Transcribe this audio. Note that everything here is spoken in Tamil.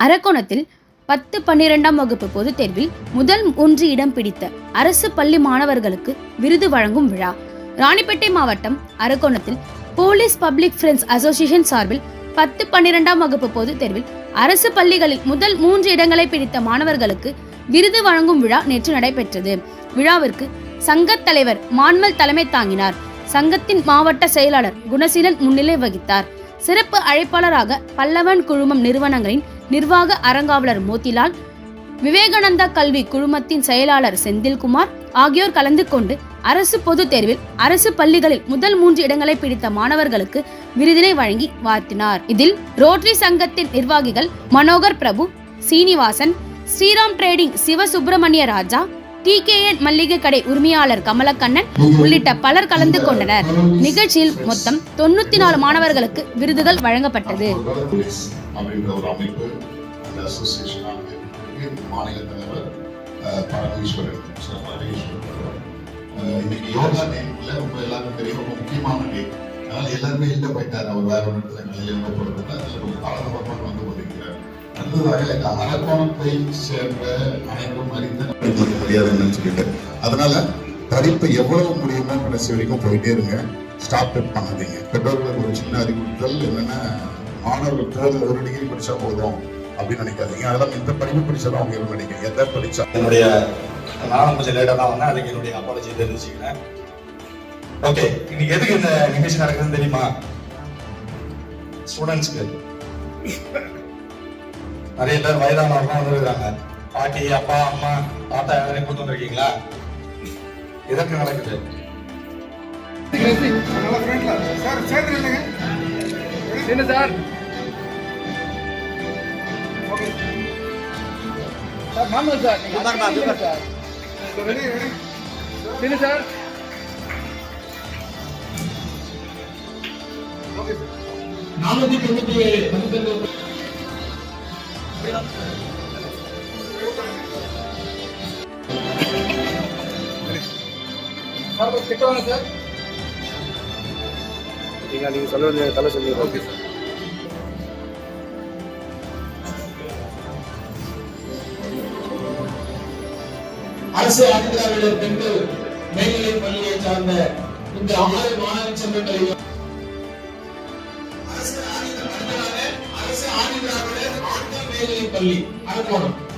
அரக்கோணத்தில் பத்து பன்னிரெண்டாம் வகுப்பு பொதுத் தேர்வில் முதல் ஒன்று இடம் பிடித்த அரசு பள்ளி மாணவர்களுக்கு விருது வழங்கும் விழா. ராணிப்பேட்டை மாவட்டம் அரக்கோணத்தில் போலீஸ் பப்ளிக் ஃப்ரெண்ட்ஸ் அசோசியேஷன் சார்பில் பத்து பன்னிரெண்டாம் வகுப்பு பொதுத் தேர்வில் அரசு பள்ளிகளில் முதல் மூன்று இடங்களை பிடித்த மாணவர்களுக்கு விருது வழங்கும் விழா நேற்று நடைபெற்றது. விழாவிற்கு சங்கத் தலைவர் மான்மல் தலைமை தாங்கினார். சங்கத்தின் மாவட்ட செயலாளர் குணசீலன் முன்னிலை வகித்தார். சிறப்பு அழைப்பாளராக பல்லவன் குழுமம் நிறுவனங்களின் நிர்வாக அரங்காவலர் மோதிலால் விவேகானந்தா கல்வி குழுமத்தின் செயலாளர் செந்தில்குமார் ஆகியோர் கலந்து கொண்டு அரசு பொதுத் தேர்வில் அரசு பள்ளிகளில் முதல் மூன்று இடங்களை பிடித்த மாணவர்களுக்கு விருதினை வழங்கி வாழ்த்தினார். இதில் ரோட்டரி சங்கத்தின் நிர்வாகிகள் மனோகர் பிரபு சீனிவாசன் ஸ்ரீராம் ட்ரேடிங் சிவசுப்பிரமணிய ராஜா டிகேஎன் மல்லிகை கடை உரிமையாளர் கமலக்கண்ணன் உள்ளிட்ட பலர் கலந்து கொண்டனர். நிகழ்ச்சியில் மொத்தம் தொண்ணூத்தி நாலு மாணவர்களுக்கு விருதுகள் வழங்கப்பட்டது. இன்னைக்கு யோகா ரொம்ப எல்லாருக்கும் தெரியும் ரொம்ப முக்கியமான டே அதனால எல்லாருமே இல்லை போயிட்டார் அவர் வேற ஒரு இடத்துல நிலையில அதுல ரொம்ப காலகட்டமாக வந்து கொண்டிருக்கிறார் அடுத்ததாக இந்த அரக்கோணத்தை சேர்ந்த அனைவரும் அறிந்த உங்களுக்கு மரியாதை சொல்லிட்டு அதனால படிப்பு எவ்வளவு முடியுமோ கடைசி வரைக்கும் போயிட்டே இருங்க. ஸ்டாப் இட் பண்ணாதீங்க. பெற்றோர்களுக்கு ஒரு சின்ன அறிவுறுத்தல் என்னன்னா மாணவர்கள் போதும் ஒரு டிகிரி படிச்சா போதும் அப்படின்னு நினைக்காதீங்க. அதெல்லாம் இந்த படிப்பு படிச்சாலும் அவங்க எதுவும் நினைக்கிறேன் எதை படிச்சா? என்னுடைய நானும் கொஞ்சம் லேட்டாக தான் வந்தேன். அதுக்கு என்னுடைய அப்பாலஜி தெரிஞ்சுக்கிறேன். ஓகே இன்னைக்கு எதுக்கு இந்த நிகழ்ச்சி நடக்குதுன்னு தெரியுமா? ஸ்டூடெண்ட்ஸ்க்கு நிறைய பேர் வயதானவர்கள் வந்துருக்காங்க பாட்டி அப்பா அம்மா தாத்தா யாரையும் கூட்டு வந்திருக்கீங்களா? எதற்கு நடக்குது? என்ன சார். சார் சார் நீங்க சார். நில்லு சார். நானூத்தி தொண்ணூத்தி சார் கிட்ட வாங்க சார் நீங்க சொல்ல தலை சொல்லி ஓகே சார் அரசு ஆதிதிராவிடர் பெண்கள் மேல்நிலை பள்ளியை சார்ந்த இந்த ஆறு மாணவ செல்வங்களையும் அரசு ஆதிதிராவிடர் அரசு